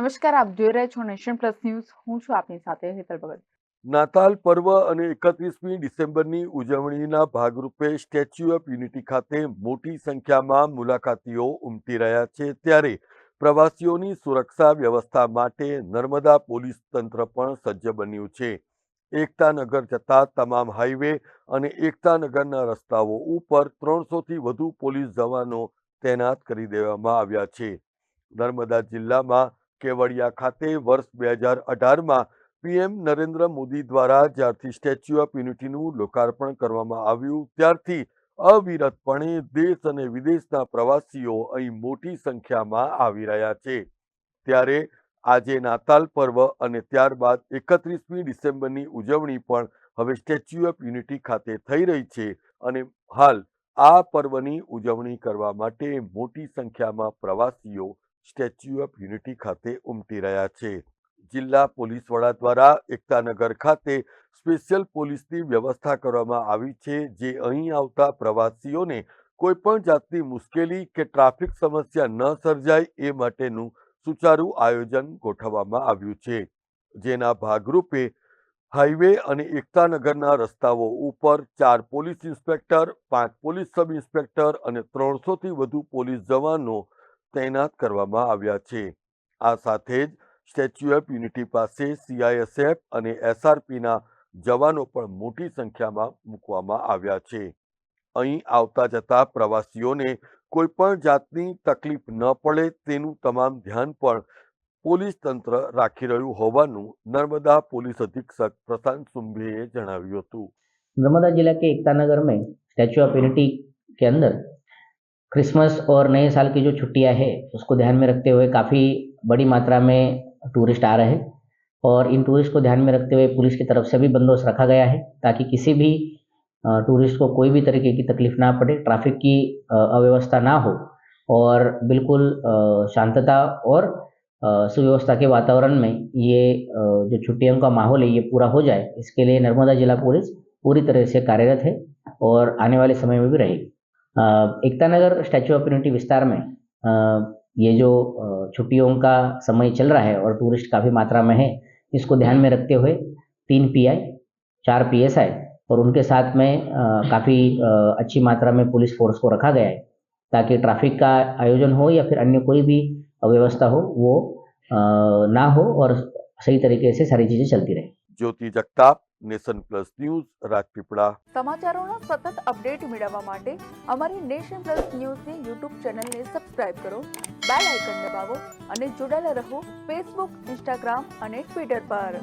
નમસ્કાર, આપ જોઈ રહ્યા છો નેશન પ્લસ ન્યૂઝ. હું છું આપની સાથે હેતલ ભગત. નાતાલ પર્વ અને એકત્રીસમી ડિસેમ્બરની ઉજવણીના ભાગરૂપે સ્ટેચ્યુ ઓફ યુનિટી ખાતે મોટી સંખ્યામાં મુલાકાતીઓ ઉમટી રહ્યા છે. ત્યારે પ્રવાસીઓની સુરક્ષા વ્યવસ્થા માટે નર્મદા પોલીસ તંત્ર પણ સજ્જ બન્યું છે. એકતાનગર જતા તમામ હાઈવે અને એકતાનગરના રસ્તાઓ ઉપર ત્રણસોથી વધુ પોલીસ જવાનો તૈનાત કરી દેવામાં આવ્યા છે. નર્મદા જિલ્લામાં કેવડિયા ખાતે વર્ષ બે હજાર અઢારમાં પીએમ નરેન્દ્ર મોદી દ્વારા જ્યારથી સ્ટેચ્યુ ઓફ યુનિટીનું લોકાર્પણ કરવામાં આવ્યું, ત્યારથી અવિરતપણે દેશ અને વિદેશના પ્રવાસીઓ અહીં મોટી સંખ્યામાં આવી રહ્યા છે. ત્યારે આજે નાતાલ પર્વ અને ત્યારબાદ એકત્રીસમી ડિસેમ્બરની ઉજવણી પણ હવે સ્ટેચ્યુ ઓફ યુનિટી ખાતે થઈ રહી છે અને હાલ આ પર્વની ઉજવણી કરવા માટે મોટી સંખ્યામાં પ્રવાસીઓ સ્ટેચ્યુ ઓફ યુનિટી ખાતે ઉમટી રહ્યા છે. જિલ્લા પોલીસ વડા દ્વારા એકતાનગર ખાતે સ્પેશિયલ પોલીસની વ્યવસ્થા કરવામાં આવી છે, જે અહીં આવતા પ્રવાસીઓને કોઈપણ જાતની મુશ્કેલી કે ટ્રાફિક સમસ્યા ન સર્જાય એ માટેનું સુચારુ આયોજન ગોઠવવામાં આવ્યું છે. જેના ભાગરૂપે હાઈવે અને એકતાનગરના રસ્તાઓ ઉપર ચાર પોલીસ ઇન્સ્પેક્ટર, પાંચ પોલીસ સબ ઇન્સ્પેક્ટર અને ત્રણસોથી વધુ પોલીસ જવાનો તૈનાત કરવામાં આવ્યા છે આ સાથે જ સ્ટેચ્યુ ઓફ યુનિટી પાસે સીઆઈએસએફ અને એસઆરપીના જવાનો પણ મોટી સંખ્યામાં મૂકવામાં આવ્યા છે અહીં આવતા જતા પ્રવાસીઓને કોઈ પણ જાતની તકલીફ ન પડે તેનું તમામ ધ્યાન પણ પોલીસ તંત્ર રાખી રહ્યું હોવાનું નર્મદા પોલીસ અધિક્ષક પ્રશાંત સુંભેએ જણાવ્યું હતું नर्मदा जिला के एकता नगर में स्टैचू ऑफ यूनिटी के अंदर क्रिसमस और नए साल की जो छुट्टियाँ है, उसको ध्यान में रखते हुए काफ़ी बड़ी मात्रा में टूरिस्ट आ रहे हैं। और इन टूरिस्ट को ध्यान में रखते हुए पुलिस की तरफ़ से भी बंदोबस्त रखा गया है, ताकि किसी भी टूरिस्ट को कोई भी तरीके की तकलीफ़ ना पड़े, ट्रैफ़िक की अव्यवस्था ना हो। और बिल्कुल शांतता और सुव्यवस्था के वातावरण में ये जो छुट्टियों का माहौल है, ये पूरा हो जाए, इसके लिए नर्मदा जिला पुलिस पूरी तरह से कार्यरत है और आने वाले समय में भी रहेगी। Ekta Nagar Statue of Unity विस्तार में ये जो छुट्टियों का समय चल रहा है और टूरिस्ट काफ़ी मात्रा में है, इसको ध्यान में रखते हुए तीन पीआई चार पीएसआई और उनके साथ में काफ़ी अच्छी मात्रा में पुलिस फोर्स को रखा गया है, ताकि ट्रैफ़िक का आयोजन हो या फिर अन्य कोई भी व्यवस्था हो, वो ना हो और सही तरीके से सारी चीज़ें चलती रहे। Jyoti Jagtap Nation Plus News Rajpipla સમાચારોના સતત અપડેટ મેળવવા માટે અમારી નેશન પ્લસ ન્યૂઝની યુટ્યુબ ચેનલને સબસ્ક્રાઇબ કરો, બેલ આઇકન દબાવો અને જોડાયેલા રહો ફેસબુક, ઇન્સ્ટાગ્રામ અને ટ્વિટર પર.